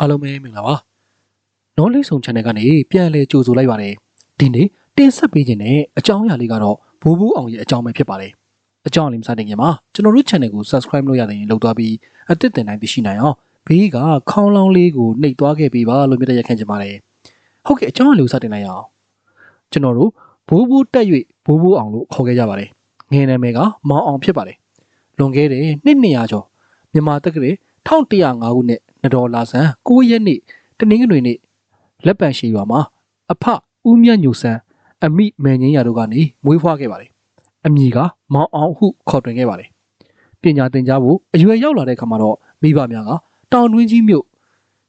အားလုံးပဲမင်္ဂလာပါနော်လေးဆောင် channel ကနေပြန်လဲကြိုဆိုလိုက်ပါတယ်ဒီနေ့တင်ဆက်ပေးခြင်းနဲ့အကြောင်းအရာလေးကတော့ဘိုးဘိုးအောင်ရဲ့အကြောင်းပဲဖြစ်ပါတယ်အကြောင်းအလေးမစတင်ခင်မှာကျွန်တော်တို့ channel ကို subscribe လုပ်ရတဲ့ရင်လုပ်သွားပြီးအသစ်တင်တိုင်းသိရှိနိုင်အောင်ဘေးကခေါင်းလောင်းလေးကိုနှိပ်သွားခဲ့ပေးပါလို့မြတ်တရက်ခံချင်ပါတယ်ဟုတ်ကဲ့အကြောင်းအလေးကိုစတင်လိုက်ရအောင်ကျွန်တော်တို့ဘိုးဘိုးတက်၍ဘိုးဘိုးအောင်လို့ခေါ်ခဲ့ကြပါတယ်ငယ်နာမည်ကမောင်အောင်ဖြစ်ပါတယ်လွန်ခဲ့တဲ့နှစ်200ကျော်မြန်မာတက္ကသိုလ်1105ခုနှစ် နဒေါ်လာဆန်9ရက်နေ့တနင်္ဂနွေနေ့လက်ပံရှိရွာမှာအဖဦးမြတ်ညိုဆန်းအမိမယ်ငင်းရတို့ကနေမွေးဖွားခဲ့ပါတယ်အမည်ကမောင်အောင်ဟုခေါ်တွင်ခဲ့ပါတယ်ပညာသင်ကြားဖို့အရွယ်ရောက်လာတဲ့အခါမှာတော့မိဘများကတောင်တွင်းကြီးမြို့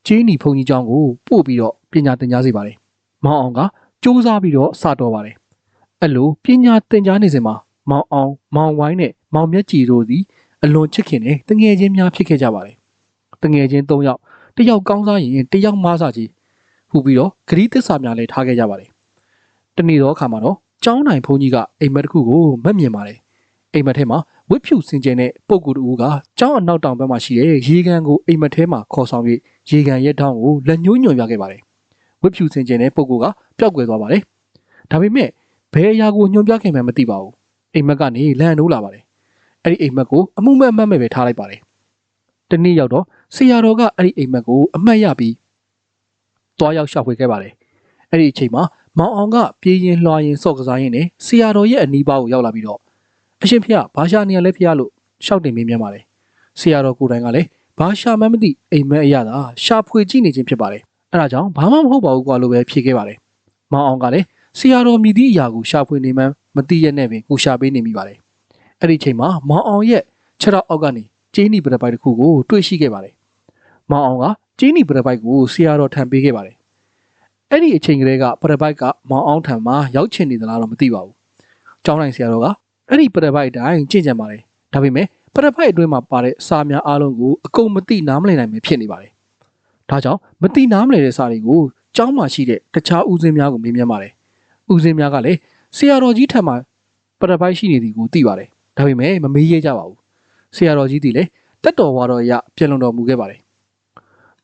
ကျင်းနီဘုံကြီးကျောင်းကိုပို့ပြီးတော့ပညာသင်ကြားစေပါတယ်မောင်အောင်ကစူးစမ်းပြီးတော့စတော်ပါတယ်အဲ့လိုပညာသင်ကြားနေစဉ်မှာမောင်အောင်မောင်ဝိုင်းနဲ့မောင်မြတ်ကြည်တို့သည်အလွန်ချစ်ခင်တဲ့တငယ်ချင်းများဖြစ်ခဲ့ကြပါတယ် တငယ်ချင်း၃ယောက်တစ်ယောက်ကောင်းစားရင်တစ်ယောက်မားစားကြီးဟူပြီးတော့ဂရီးသစ္စာများလည်းထားခဲ့ကြပါတယ်တနေ့တော့အခါမှာတော့ကျောင်းနိုင်ဘုန်းကြီးကအိမ်မက်တစ်ခုကိုမက်မြင်ပါတယ်အိမ်မက်ထဲမှာဝစ်ဖြူစင်ကြယ်တဲ့ပုံကူတူကကျောင်းအနောက်တောင်ဘက်မှာရှိတဲ့ရေကန်ကိုအိမ်မက်ထဲမှာခေါ်ဆောင်၍ရေကန်ရဲ့ထောင်းကိုလက်ညှိုးညွှန်ပြခဲ့ပါတယ်ဝစ်ဖြူစင်ကြယ်တဲ့ပုံကူကပျောက်ကွယ်သွားပါတယ်ဒါပေမဲ့ဘယ်အရာကိုညွှန်ပြခဲ့မှန်းမသိပါဘူးအိမ်မက်ကနေလန်နိုးလာပါတယ်အဲ့ဒီအိမ်မက်ကိုအမှုမဲ့အမှတ်မဲ့ပဲထားလိုက်ပါတယ်တနေ့ရောက်တော့ ဆရာတော်ကအဲ့ဒီအိမ်မက်ကိုအမှတ်ရပြီးတွားရောက်ရှောက်ဖွေခဲ့ပါတယ်အဲ့ဒီအချိန်မှာမောင်အောင်ကပြေးရင်လွှာရင်စော့ကစားရင်းနဲ့ဆရာတော်ရဲ့အနီးပါးကိုရောက်လာပြီးတော့အရှင်ဖေဘာရှာနေရလဲဖေလို့ရှောက်တင်မင်းမြန်ပါတယ်ဆရာတော်ကိုယ်တိုင်ကလည်းဘာရှာမှန်းမသိအိမ်မက်အရသာရှာဖွေကြည့်နေခြင်းဖြစ်ပါတယ်အဲ့ဒါကြောင့်ဘာမှမဟုတ်ပါဘူးကွာလို့ပဲဖြေခဲ့ပါတယ်မောင်အောင်ကလည်းဆရာတော်မြည်သည့်အရာကိုရှာဖွေနေမှန်းမသိရနဲ့ပင်ကိုရှာပေးနေမိပါတယ်အဲ့ဒီအချိန်မှာမောင်အောင်ရဲ့ခြေထောက်အောက်ကနေကျင်းနီပရပိုက်တစ်ခုကိုတွေ့ရှိခဲ့ပါတယ် မောင်အောင်ကကျင်းနီပရပိုက်ကိုဆရာတော်ထံပေးခဲ့ပါတယ်အဲ့ဒီအချိန်ကလေးကပရပိုက်ကမောင်အောင်ထံမှာရောက်ချင်နေသလားတော့မသိပါဘူးကျောင်းနိုင်ဆရာတော်ကအဲ့ဒီပရပိုက်တိုင်းကြင့်ကြံပါတယ်ဒါပေမဲ့ပရပိုက်အတွင်းမှာပါတဲ့စာများအားလုံးကိုအကုန်မသိနားမလည်နိုင်ပဲဖြစ်နေပါတယ်ဒါကြောင့်မသိနားမလည်တဲ့စာတွေကိုကျောင်းမှာရှိတဲ့တခြားဦးစင်းများကိုမေးမြန်းပါတယ်ဦးစင်းများကလည်းဆရာတော်ကြီးထံမှာပရပိုက်ရှိနေသည်ကိုသိပါတယ်ဒါပေမဲ့မမေးရကြပါဘူးဆရာတော်ကြီးသည်လည်းတက်တော်ဝါတော်ရပြန်လုံတော်မူခဲ့ပါတယ်။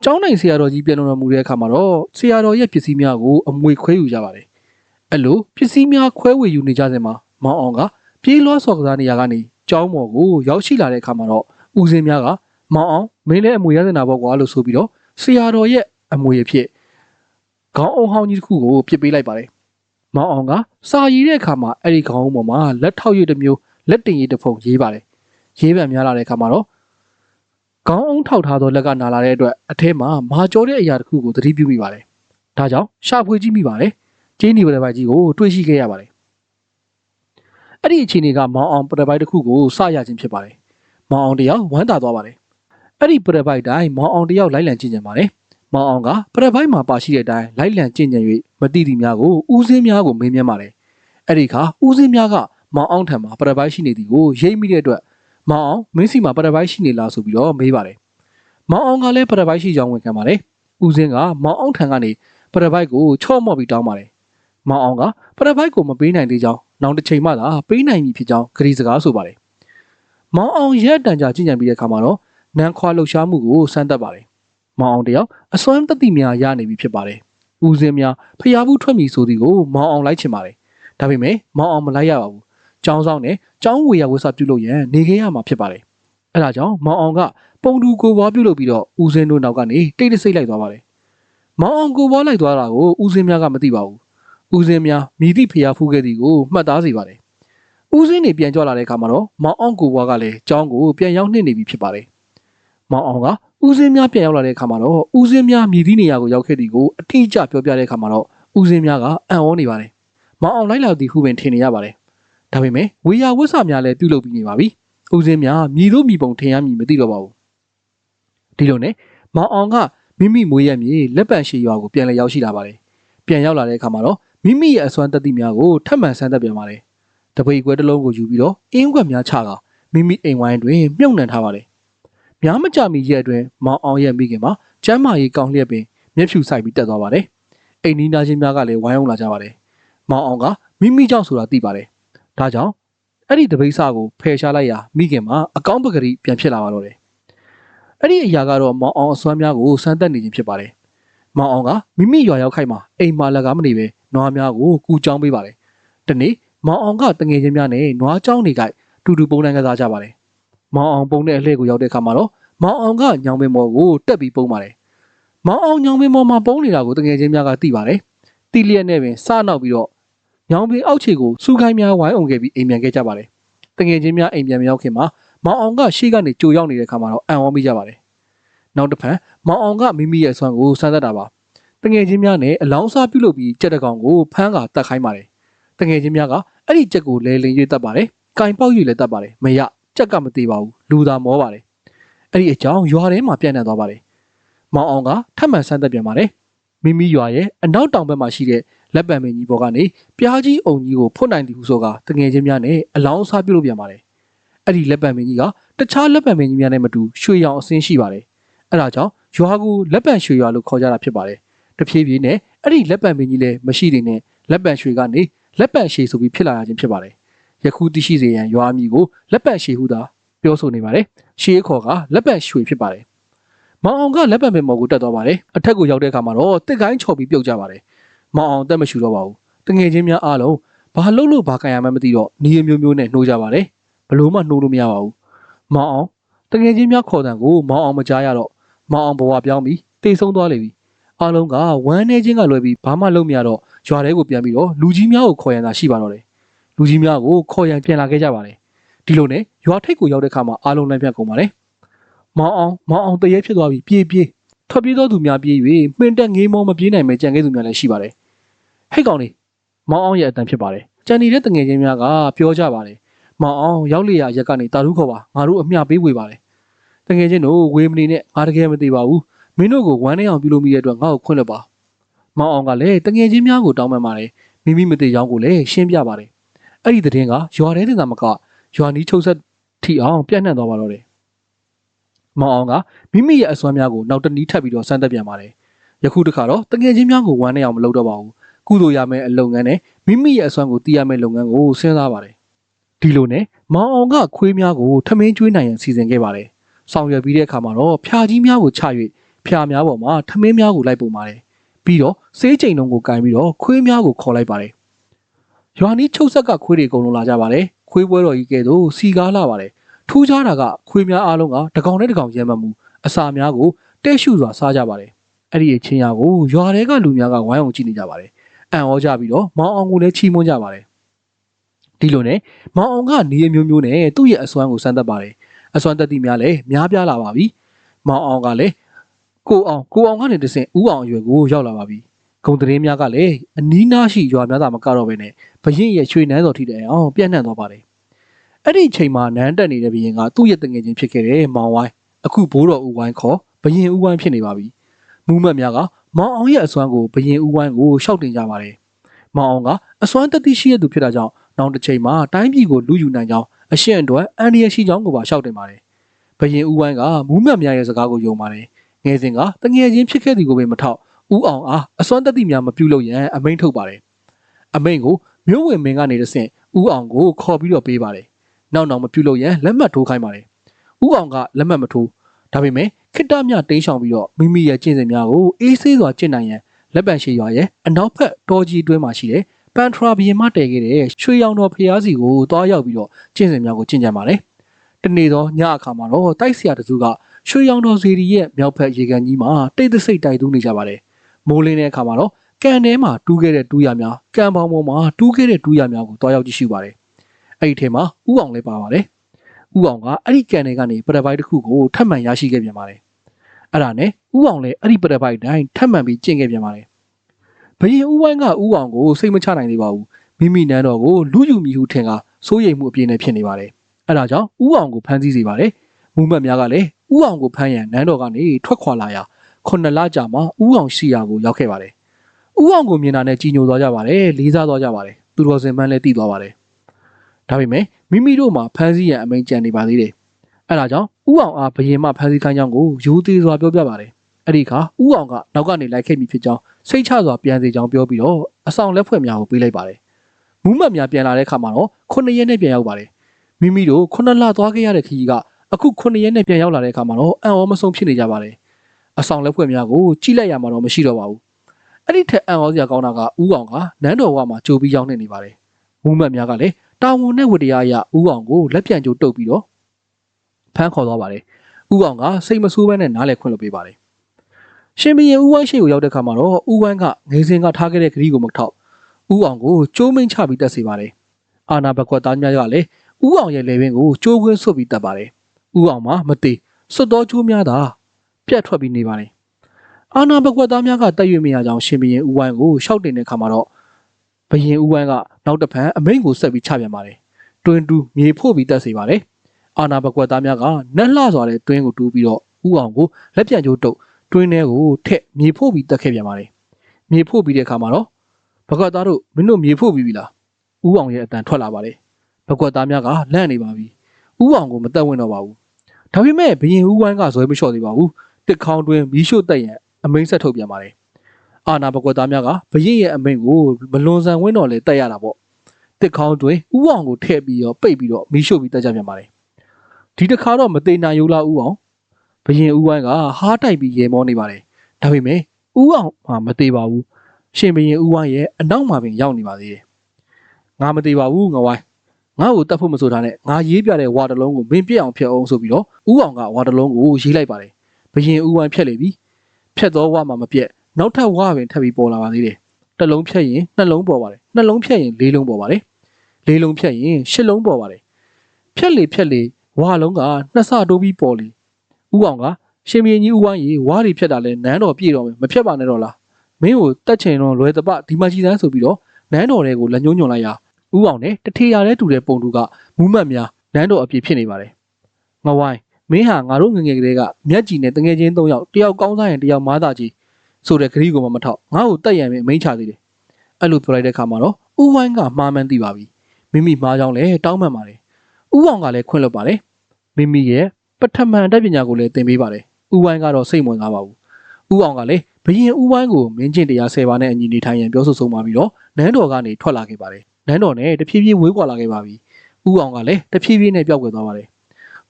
ကျောင်းနိုင်ဆရာတော်ကြီးပြန်လုံတော်မူတဲ့အခါမှာတော့ဆရာတော်ရဲ့ပစ္စည်းများကိုအမွေခွဲယူကြပါတယ်။အဲ့လိုပစ္စည်းများခွဲဝေယူနေကြစဉ်မှာမောင်အောင်ကပြေးလွှားစော်ကစားနေရကနေကျောင်းမော်ကိုရောက်ရှိလာတဲ့အခါမှာတော့ဦးစင်းများကမောင်အောင်မင်းလည်းအမွေရစင်တာပေါ့ကွာလို့ဆိုပြီးတော့ဆရာတော်ရဲ့အမွေအဖြစ်ခေါင်းအုံဟောင်းကြီးတစ်ခုကိုပြစ်ပေးလိုက်ပါတယ်။မောင်အောင်ကစာရည်တဲ့အခါမှာအဲ့ဒီခေါင်းအုံပေါ်မှာလက်ထောက်ရည်တစ်မျိုးလက်တင်ရည်တစ်ဖုံရေးပါတယ်။ရေးပံများလာတဲ့အခါမှာတော့ ခေါင်းအုံထောက်ထားသောလက်ကနာလာတဲ့အတွက်အထဲမှာမာကျော်တဲ့အရာတစ်ခုကိုသတိပြုမိပါတယ်။ဒါကြောင့်ရှာဖွေကြည့်မိပါတယ်။ကျင်းဒီပရပိုက်ကြီးကိုတွေ့ရှိခဲ့ရပါတယ်။အဲ့ဒီအချိန်တွေကမောင်အောင်ပရပိုက်တစ်ခုကိုစရခြင်းဖြစ်ပါတယ်။မောင်အောင်တယောက်ဝမ်းသာသွားပါတယ်။အဲ့ဒီပရပိုက်တိုင်းမောင်အောင်တယောက်လိုက်လံကြည့်ကြပါတယ်။မောင်အောင်ကပရပိုက်မှာပါရှိတဲ့အတိုင်းလိုက်လံကြည့်ကြံ၍မတိတိများကိုဦးစင်းများကိုမေးမြန်းပါတယ်။အဲ့ဒီအခါဦးစင်းများကမောင်အောင်ထံမှာပရပိုက်ရှိနေသည်ကိုရိပ်မိတဲ့အတွက် မောင်အောင်မင်းစီမှာပရပိုက်ရှိနေလားဆိုပြီးတော့မေးပါတယ်။မောင်အောင်ကလည်းပရပိုက်ရှိကြောင်းဝန်ခံပါတယ်။ဦးစင်းကမောင်အောင်ထံကနေပရပိုက်ကိုချော့မော့ပြီးတောင်းပါတယ်။မောင်အောင်ကပရပိုက်ကိုမပေးနိုင်သေးကြောင်းနောက်တစ်ချိန်မှသာပေးနိုင်ပြီဖြစ်ကြောင်းဂရီစကားဆိုပါတယ်။မောင်အောင်ရက်တန်ကြာကြည့်ကြံပြီးတဲ့အခါမှာတော့နန်းခွာလှုပ်ရှားမှုကိုစမ်းသပ်ပါတယ်။မောင်အောင်တယောက်အစွမ်းတတိများရနေပြီဖြစ်ပါတယ်။ဦးစင်းများဖျားဘူးထွက်ပြီဆိုသည်ကိုမောင်အောင်လိုက်ချင်ပါတယ်။ဒါပေမဲ့မောင်အောင်မလိုက်ရပါဘူး။ ကျောင်းဆောင်နဲ့ကျောင်းဝေရဝဆပြုလုပ်ရန်နေခဲ့ရမှာဖြစ်ပါတယ်။အဲဒါကြောင့်မောင်အောင်ကပုံတူကိုဘွားပြုလုပ်ပြီးတော့ဦးစင်းတို့နောက်ကနေတိတ်တဆိတ်လိုက်သွားပါတယ်။မောင်အောင်ကိုဘွားလိုက်သွားတာကိုဦးစင်းများကမသိပါဘူး။ဦးစင်းများမိသည့်ဖျားဖူးခဲ့သည်ကိုမှတ်သားစေပါတယ်။ဦးစင်းနေပြန်ကြွလာတဲ့အခါမှာတော့မောင်အောင်ကိုဘွားကလည်းကျောင်းကိုပြန်ရောက်နှင့်နေပြီဖြစ်ပါတယ်။မောင်အောင်ကဦးစင်းများပြန်ရောက်လာတဲ့အခါမှာတော့ဦးစင်းများမြည်သည့်နေရာကိုရောက်ခဲ့သည်ကိုအတိအကျပြောပြတဲ့အခါမှာတော့ဦးစင်းများကအံ့ဩနေပါတယ်။မောင်အောင်လိုက်လာသည်ဟုပင်ထင်နေရပါတယ်။ ဒါပေမဲ့ဝေယဝတ်စာများလည်းပြုလုပ်ပြီးနေပါပြီ။ဦးစင်းများမြည်လို့မြည်ပုံထင်ရမည်မသိတော့ပါဘူး။ဒီလိုနဲ့မောင်အောင်ကမိမိမွေးရမြေလက်ပံရှိရွာကိုပြန်လည်ရောက်ရှိလာပါတယ်။ပြန်ရောက်လာတဲ့အခါမှာတော့မိမိရဲ့အစွမ်းတက်သည့်များကိုထပ်မံဆန်းသက်ပြန်ပါတယ်။တပိတ်ခွဲတစ်လုံးကိုယူပြီးတော့အင်းခွက်များချကမိမိအိမ်ဝိုင်းတွင်မြုပ်နှံထားပါတယ်။များမကြမီရက်အတွင်းမောင်အောင်ရဲ့မိခင်မှာကျမ်းမာရေးကောင်းလျက်ပင်မျက်ဖြူဆိုင်ပြီးတက်သွားပါတယ်။အိမ်နီးနားချင်းများကလည်းဝိုင်းအောင်လာကြပါတယ်။မောင်အောင်ကမိမိကြောင့်ဆိုတာသိပါတယ်။ ဒါကြောင့်အဲ့ဒီတပိတ်ဆကိုဖယ်ရှားလိုက်ရာမိခင်မှာအကောင့်ပကတိပြန်ဖြစ်လာပါတော့တယ်။အဲ့ဒီအရာကတော့မောင်အောင်အစွမ်းများကိုစမ်းသပ်နေခြင်းဖြစ်ပါတယ်မောင်အောင်ကမိမိရွာရောက်ခိုက်မှာအိမ်မှာလက်ကားမနေပဲနွားများကိုကူချောင်းပေးပါတယ်တနေ့မောင်အောင်ကတငယ်ချင်းများနဲ့နွားချောင်းတွေကတူတူပုံတိုင်းကစားကြပါတယ်မောင်အောင်ပုံတဲ့အလှည့်ကိုရောက်တဲ့အခါမှာတော့မောင်အောင်ကညောင်ပင်မော်ကိုတက်ပြီးပုံပါတယ်မောင်အောင်ညောင်ပင်မော်မှာပုံနေတာကိုတငယ်ချင်းများကသိပါတယ်တိလျက်နဲ့ပင်စနောက်ပြီးတော့ ညောင်ပင်အောက်ခြေကိုစူခိုင်းများဝိုင်းအောင်ခဲ့ပြီးအိမ်ပြန်ခဲ့ကြပါတယ်တငယ်ချင်းများအိမ်ပြန်မရောက်ခင်မှာမောင်အောင်ကရှေ့ကနေကြိုရောက်နေတဲ့ခါမှာတော့အံ့ဩမိကြပါတယ်။နောက်တစ်ဖန်မောင်အောင်ကမိမိရဲ့အစွမ်းကိုစမ်းသပ်တာပါ။တငယ်ချင်းများနဲ့အလောင်းစားပြုတ်လုပ်ပြီးကြက်တကောင်ကိုဖမ်းကာတတ်ခိုင်းပါတယ်။တငယ်ချင်းများကအဲ့ဒီကြက်ကိုလဲလင်၍တတ်ပါတယ်။ကင်ပေါက်၍လည်းတတ်ပါတယ်။မရကြက်ကမသေးပါဘူး။လူသာမောပါတယ်။အဲ့ဒီအကြောင်းရွာထဲမှာပြန့်နှံ့သွားပါတယ်။မောင်အောင်ကထပ်မံစမ်းသပ်ပြန်ပါတယ်။ မိမိရွာရဲ့အနောက်တောင်ဘက်မှာရှိတဲ့လက်ပံမင်းကြီးဘော်ကနေပြားကြီးအုံကြီးကိုဖွတ်နိုင်သည်ဟုဆိုကတငယ်ချင်းများနဲ့အလောင်းစားပြုတ်လုပ်ပြန်ပါတယ်။အဲ့ဒီလက်ပံမင်းကြီးကတခြားလက်ပံမင်းကြီးများနဲ့မတူရွှေရောင်အစင်းရှိပါတယ်။အဲဒါကြောင့်ရွာကိုလက်ပံရွှေရွာလို့ခေါ်ကြတာဖြစ်ပါတယ်။တဖြည်းဖြည်းနဲ့အဲ့ဒီလက်ပံမင်းကြီးလည်းမရှိနေနဲ့လက်ပံရွှေကနေလက်ပံရှည်ဆိုပြီးဖြစ်လာရခြင်းဖြစ်ပါတယ်။ယခုသိရှိစေရန်ရွာအမည်ကိုလက်ပံရှည်ဟုသာပြောဆိုနေပါတယ်။ရှေးခေါ်ကလက်ပံရွှေဖြစ်ပါတယ်။ မောင်အောင်ကလက်ပံမင်းမော်ကိုတက်သွားပါတယ်။အထက်ကိုရောက်တဲ့အခါမှာတော့တစ်ကိုင်းချော်ပြီးပြုတ်ကြပါတယ်။မောင်အောင်တက်မရှိတော့ပါဘူး။တငယ်ချင်းများအားလုံးဘာလို့လို့ဘာကန်ရမှန်းမသိတော့နီးမျိုးမျိုးနဲ့နှိုးကြပါတယ်။ဘလို့မှနှိုးလို့မရပါဘူး။မောင်အောင်တငယ်ချင်းများခေါ်တံကိုမောင်အောင်မကြားရတော့မောင်အောင်ဘဝပြောင်းပြီးတိတ်ဆုံးသွားလေပြီအားလုံးကဝမ်းနေချင်းကလွယ်ပြီးဘာမှလုပ်မရတော့ရွာထဲကိုပြန်ပြီးတော့လူကြီးများကိုခေါ်ရန်သာရှိပါတော့တယ်လူကြီးများကိုခေါ်ရန်ပြန်လာခဲ့ကြပါတယ်ဒီလိုနဲ့ရွာထိပ်ကိုရောက်တဲ့ခါမှာအားလုံးလမ်းပြကုန်ပါတယ် မောင်အောင်မောင်အောင်တရေဖြစ်သွားပြီးပြေးပြေးထွက်ပြေးသောသူများပြေး၍မှင်တက်ငေးမောမပြေးနိုင်မဲ့ကြံခဲ့သူများလည်းရှိပါတယ်ဟဲ့ကောင်လေးမောင်အောင်ရဲ့အတန်ဖြစ်ပါတယ်ကြံနေတဲ့တငယ်ချင်းများကပြောကြပါတယ်မောင်အောင်ရောက်လေရရက်ကနေတာရုခေါ်ပါငါတို့အမျှပေးဝေပါတယ်တကယ်ချင်းတို့ဝေမနေနဲ့ငါတကယ်မသိပါဘူးမင်းတို့ကိုဝမ်းနေအောင်ပြုလုပ်မိတဲ့အတွက်ငါ့ကိုခွင့်လွှတ်ပါမောင်အောင်ကလည်းတကယ်ချင်းများကိုတောင်းပန်ပါတယ်မိမိမသိကြောင်းကိုလည်းရှင်းပြပါတယ်အဲ့ဒီသတင်းကရွာထဲတင်သာမကရွာနီးချုပ်ဆက်ထီအောင်ပြန့်နှံ့သွားပါတော့တယ် မောင်အောင်ကမိမိရဲ့အစွမ်းများကိုနောက်တနည်းထပ်ပြီးတော့စမ်းသပ်ပြန်ပါတယ်ယခုတခါတော့တကယ်ချင်းများကိုဝမ်းနေအောင်မလုပ်တော့ပါဘူးကုသိုလ်ရမယ့်အလုပ်ငန်းနဲ့မိမိရဲ့အစွမ်းကိုတည်ရမယ့်လုပ်ငန်းကိုစဉ်းစားပါတယ်ဒီလိုနဲ့မောင်အောင်ကခွေးများကိုထမင်းကျွေးနိုင်ရန်စီစဉ်ခဲ့ပါတယ်။ဆောင်ရွက်ပြီးတဲ့အခါမှာတော့ဖျာကြီးများကိုချ၍ဖျာများပေါ်မှာထမင်းများကိုလိုက်ပုံပါတယ်။ပြီးတော့စေးချိန်လုံးကိုကင်ပြီးတော့ခွေးများကိုခေါ်လိုက်ပါတယ်။ရွာနီးချုပ်ဆက်ကခွေးတွေအကုန်လုံးလာကြပါတယ်။ခွေးပွဲတော်ကြီးကဲ့သို့စီကားလာပါတယ်။ ထူးခြားတာကခွေးများအားလုံးကတကောင်နဲ့တကောင်ရဲမှမှုအစာများကိုတဲ့ရှုစွာစားကြပါတယ်။အဲ့ဒီအချင်းရာကိုရွာတွေကလူများကဝိုင်းအောင်ကြည့်နေကြပါတယ်။အံ့ဩကြပြီးတော့မောင်အောင်ကိုလည်းချီးမွမ်းကြပါတယ်။ဒီလိုနဲ့မောင်အောင်ကနေအမျိုးမျိုးနဲ့သူ့ရဲ့အစွမ်းကိုစမ်းသပ်ပါတယ်အစွမ်းတက်တိများလည်းများပြားလာပါပြီမောင်အောင်ကလည်းကိုအောင်ကိုအောင်ကနေတဆင့်ဥအောင်အရွယ်ကိုရောက်လာပါပြီဂုံသတင်းများကလည်းအနီးနားရှိရွာများသာမကတော့ပဲနဲ့ဘရင်ရဲ့ရွှေနန်းတော်ထိတဲ့အောင်ပြန့်နှံ့သွားပါတယ် အဲ့ဒီအချိန်မှာနန်းတက်နေတဲ့ဘရင်ကသူ့ရဲ့တငယ်ချင်းဖြစ်ခဲ့တဲ့မောင်ဝိုင်းအခုဘိုးတော်ဦးဝိုင်းခေါ်ဘရင်ဦးဝိုင်းဖြစ်နေပါပြီမူးမတ်များကမောင်အောင်ရဲ့အစွမ်းကိုဘရင်ဦးဝိုင်းကိုရှောက်တင်ကြပါတယ်မောင်အောင်ကအစွမ်းတက်တိရှိတဲ့သူဖြစ်တာကြောင့်နောက်တစ်ချိန်မှာတိုင်းပြည်ကိုလူယူနိုင်ကြောင်းအရှင့်အတွက်အန်ဒီရရှိကြောင်းကိုပါရှောက်တင်ပါတယ်။ဘရင်ဦးဝိုင်းကမူးမတ်များရဲ့စကားကိုယုံပါတယ်။ငယ်စဉ်ကတငယ်ချင်းဖြစ်ခဲ့သည်ကိုပဲမထောက်ဦးအောင်အားအစွမ်းတက်သည့်များမပြုလုပ်ရန်အမိန့်ထုတ်ပါတယ်။အမိန့်ကိုမြို့ဝင်မင်းကနေတဆင့်ဦးအောင်ကိုခေါ်ပြီးတော့ပေးပါတယ်။ နောက်နောက်မပြုလုပ်ရန်လက်မှတ်ထိုးခိုင်းပါတယ်။ဦးအောင်ကလက်မှတ်မထိုးဒါပေမဲ့ခိတ္တမြတင်းရှောင်ပြီးတော့မိမိရဲ့ကျင့်စဉ်များကိုအေးဆေးစွာကျင့်နိုင်ရန်လက်ပံရှိရွာရဲ့အနောက်ဘက်တော်ကြီးအတွင်းမှာရှိတဲ့ပန်ထရာဘီယင်မှတည်ခဲ့တဲ့ရွှေရောင်တော်ဖျားစီကိုတွားရောက်ပြီးတော့ကျင့်စဉ်များကိုကျင့်ကြံပါတယ်။တနေ့တော့ညအခါမှာတော့တိုက်ဆရာတစုကရွှေရောင်တော်စီရီရဲ့မြောက်ဘက်ရေကန်ကြီးမှာတိတ်တဆိတ်တိုက်တူးနေကြပါတယ်။မိုးလင်းတဲ့အခါမှာတော့ကန်ထဲမှာတူးခဲ့တဲ့တူးရများကန်ပေါင်းပေါ်မှာတူးခဲ့တဲ့တူးရများကိုတွားရောက်ကြည့်ရှုပါတယ်။ အဲ့ဒီထဲမှာဥအောင်လည်းပါပါတယ်။ဥအောင်ကအဲ့ဒီကန်ထဲကနေပရပိုက်တစ်ခုကိုထပ်မံရရှိခဲ့ပြန်ပါတယ်။အဲ့ဒါနဲ့ဥအောင်လည်းအဲ့ဒီပရပိုက်တိုင်းထပ်မံပြီးကျင့်ခဲ့ပြန်ပါတယ်။ဘရင်ဦးဝိုင်းကဦးအောင်ကိုစိတ်မချနိုင်သေးပါဘူးမိမိနန်းတော်ကိုလူယူမိဟုထင်ကစိုးရိမ်မှုအပြည့်နဲ့ဖြစ်နေပါတယ်အဲဒါကြောင့်ဦးအောင်ကိုဖမ်းဆီးစေပါတယ်မူမတ်များကလည်းဦးအောင်ကိုဖမ်းရန်နန်းတော်ကနေထွက်ခွာလာရာခုနှစ်လကြာမှဦးအောင်ရှိရာကိုရောက်ခဲ့ပါတယ်ဦးအောင်ကိုမြင်တာနဲ့ကြည်ညိုသွားကြပါတယ်လေးစားသွားကြပါတယ်သူတော်စင်မှန်းလည်းတည်သွားပါတယ် ဒါပေမဲ့မိမိတို့မှာဖမ်းဆီးရန်အမိန့်ကြံနေပါသေးတယ်အဲဒါကြောင့်ဦးအောင်အားဘယင်မှဖမ်းဆီးခိုင်းကြောင်းကိုယူသေးစွာပြောပြပါတယ်အဲ့ဒီအခါဦးအောင်ကနောက်ကနေလိုက်ခဲ့မိဖြစ်ကြောင်းစိတ်ချစွာပြန်စီကြောင်းပြောပြီးတော့အဆောင်လက်ဖွဲ့များကိုပေးလိုက်ပါတယ်မူးမတ်များပြန်လာတဲ့အခါမှာတော့ခုနှစ်ရက်နဲ့ပြန်ရောက်ပါတယ်မိမိတို့ခုနှစ်လသွားခဲ့ရတဲ့ခရီးကအခု9ရက်နဲ့ပြန်ရောက်လာတဲ့အခါမှာတော့အံ့ဩမဆုံးဖြစ်နေကြပါတယ်အဆောင်လက်ဖွဲ့များကိုကြိလိုက်ရမှာတော့မရှိတော့ပါဘူးအဲ့ဒီထက်အံ့ဩစရာကောင်းတာကဦးအောင်ကနန်းတော်ဝါမှာကြိုပြီးရောက်နေနေပါတယ်မူးမတ်များကလည်း တာဝန်နဲ့ဝတ္တရားအရဦးအောင်ကိုလက်ပြန်ကြိုးတုပ်ပြီးတော့ဖမ်းခေါ်သွားပါတယ်ဦးအောင်ကစိတ်မဆိုးဘဲနဲ့နားလည်ခွင့်လုပ်ပေးပါတယ်ရှင်ဘီရင်ဦးဝိုင်းရှိကိုရောက်တဲ့ခါမှာတော့ဦးဝိုင်းကငေးစင်ကထားခဲ့တဲ့ဂရီကိုမထောက်ဦးအောင်ကိုကျိုးမိန်ချပြီးတက်စေပါတယ်အာနာဘကွက်သားများကလည်းဦးအောင်ရဲ့လေပင်ကိုကျိုးခွင်းဆွတ်ပြီးတက်ပါတယ်ဦးအောင်မှာမသေးစွတ်တော်ကျိုးများသာပြတ်ထွက်ပြီးနေပါတယ်အာနာဘကွက်သားများကတက်ရွေ့မရကြောင်းရှင်ဘီရင်ဦးဝိုင်းကိုရှောက်တင်တဲ့ခါမှာတော့ ဘရင်ဦးဝိုင်းကနောက်တစ်ဖန်အမိန့်ကိုဆက်ပြီးချပြန်ပါတယ်တွင်တူမြေဖို့ပြီးတက်စေပါတယ်အာနာဘကွက်သားများကနက်လှစွာတဲ့တွင်းကိုတူးပြီးတော့ဦးအောင်ကိုလက်ပြန်ကျိုးတုပ်တွင်းထဲကိုထက်မြေဖို့ပြီးတက်ခဲ့ပြန်ပါတယ်မြေဖို့ပြီးတဲ့အခါမှာတော့ဘကွက်သားတို့မင်းတို့မြေဖို့ပြီးပြီလားဦးအောင်ရဲ့အတန်ထွက်လာပါတယ်ဘကွက်သားများကလန့်နေပါပြီဦးအောင်ကိုမတက်ဝင်တော့ပါဘူးဒါပေမဲ့ဘရင်ဦးဝိုင်းကဇွဲမလျှော့သေးပါဘူးတစ်ခေါင်းတွင်မီးရှို့တက်ရန်အမိန့်ဆက်ထုတ်ပြန်ပါတယ် အာနာဘကွက်သားများကဘရင်ရဲ့အမိန့်ကိုမလွန်ဆန်ဝင်းတော်လေတက်ရတာပေါ့တစ်ခေါင်းတွင်ဦးအောင်ကိုထည့်ပြီးတော့ပိတ်ပြီးတော့မီးရှို့ပြီးတက်ကြပြန်ပါတယ်ဒီတစ်ခါတော့မသိနိုင်ယူလာဦးအောင်ဘရင်ဦးဝိုင်းကဟားတိုက်ပြီးရေမောနေပါတယ်ဒါပေမဲ့ဦးအောင်ဟာမသေးပါဘူးရှင်ဘရင်ဦးဝိုင်းရဲ့အနောက်မှာပင်ရောက်နေပါသေးတယ်ငါမသေးပါဘူးငါဝိုင်းငါ့ကိုတတ်ဖို့မဆိုတာနဲ့ငါရေးပြတဲ့ဝါတလုံးကိုမင်းပြက်အောင်ဖျက်အောင်ဆိုပြီးတော့ဦးအောင်ကဝါတလုံးကိုရေးလိုက်ပါတယ်ဘရင်ဦးဝိုင်းဖျက်လေပြီဖျက်တော့ဝါမှာမပြက် နောက်ထပ်ဝါပင်ထပ်ပြီးပေါ်လာပါသေးတယ်တစ်လုံးဖြတ်ရင်နှလုံးပေါ်ပါတယ်နှလုံးဖြတ်ရင်လေးလုံးပေါ်ပါတယ်လေးလုံးဖြတ်ရင်ရှစ်လုံးပေါ်ပါတယ်ဖြတ်လေဖြတ်လေဝါလုံးကနှစ်ဆတိုးပြီးပေါ်လေဥအောင်ကရှင်မင်းကြီးဥဝိုင်းရေဝါတွေဖြတ်တာလဲနန်းတော်ပြေတော့မယ်မဖြတ်ပါနဲ့တော့လားမင်းကိုတက်ချင်တော့လွယ်တပဒီမကြီးစမ်းဆိုပြီးတော့နန်းတော်တွေကိုလက်ညှိုးညွန်လိုက်ရဥအောင်နဲ့တထေရတဲ့တူတဲ့ပုံတူကမူးမတ်များနန်းတော်အပြည့်ဖြစ်နေပါတယ်ငဝိုင်းမင်းဟာငါတို့ငငယ်ကလေးကမြက်ကြီးနဲ့တငယ်ချင်း၃ယောက်တယောက်ကောင်းစားရင်တယောက်မားသားကြီး ဆိုတဲ့ခရီးကိုမှမထောက်ငါ့ကိုတက်ရံပြီးအမိန့်ချသေးတယ်အဲ့လိုပြောလိုက်တဲ့ခါမှာတော့ဥဝိုင်းကမှားမှန်းသိပါပြီမိမိမှားကြောင်းလဲတောင်းပန်ပါတယ်ဥအောင်ကလည်းခွင့်လွှတ်ပါတယ်မိမိရဲ့ပထမန်တက်ပညာကိုလည်းသင်ပေးပါတယ်ဥဝိုင်းကတော့စိတ်ဝင်စားပါဘူးဥအောင်ကလည်းဘရင်ဥဝိုင်းကိုမင်းကျင့်တရား၁၀ပါးနဲ့အညီနေထိုင်ရန်ပြောဆိုဆုံးပါပြီးတော့နန်းတော်ကနေထွက်လာခဲ့ပါတယ်နန်းတော်နဲ့တဖြည်းဖြည်းဝေးကွာလာခဲ့ပါပြီဥအောင်ကလည်းတဖြည်းဖြည်းနဲ့ပျောက်ကွယ်သွားပါတယ်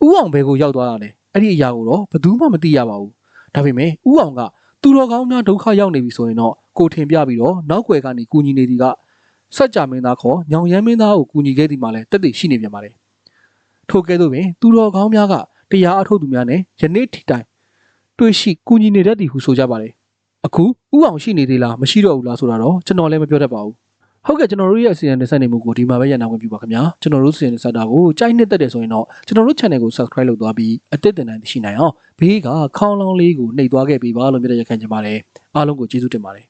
ဥအောင်ဘယ်ကိုရောက်သွားတာလဲအဲ့ဒီအရာကိုတော့ဘယ်သူမှမသိရပါဘူးဒါပေမဲ့ဥအောင်က သူတော်ကောင်းများဒုက္ခရောက်နေပြီဆိုရင်တော့ကိုထင်ပြပြီးတော့နောက်ွယ်ကနေကူညီနေသည်ကစัจ जा မင်းသားခေါ်ညောင်ရမ်းမင်းသားကိုကူညီခဲ့သည်မှလည်းတက်တည်ရှိနေပြန်ပါတယ်ထို့ကဲ့သို့ပင်သူတော်ကောင်းများကတရားအထုတ်သူများနဲ့ယနေ့ထိတိုင်တွေ့ရှိကူညီနေတတ်သည်ဟုဆိုကြပါတယ်အခုဥအောင်ရှိနေသေးလားမရှိတော့ဘူးလားဆိုတာတော့ကျွန်တော်လည်းမပြောတတ်ပါဘူး ဟုတ်ကဲ့ကျွန်တော်တို့ရဲ့စီရင်နေဆက်နေမှုကိုဒီမှာပဲရန်နာဝင်ပြပါခင်ဗျာကျွန်တော်တို့စီရင်နေဆက်တာကိုကြိုက်နှစ်သက်တယ်ဆိုရင်တော့ကျွန်တော်တို့ channel ကို subscribe လုပ်သွားပြီးအသစ်တင်နိုင်သိရှိနိုင်အောင်ဘေးကခေါင်းလောင်းလေးကိုနှိပ်သွားခဲ့ပေးပါလို့မြတ်ရခံချင်ပါတယ်အားလုံးကိုကျေးဇူးတင်ပါတယ်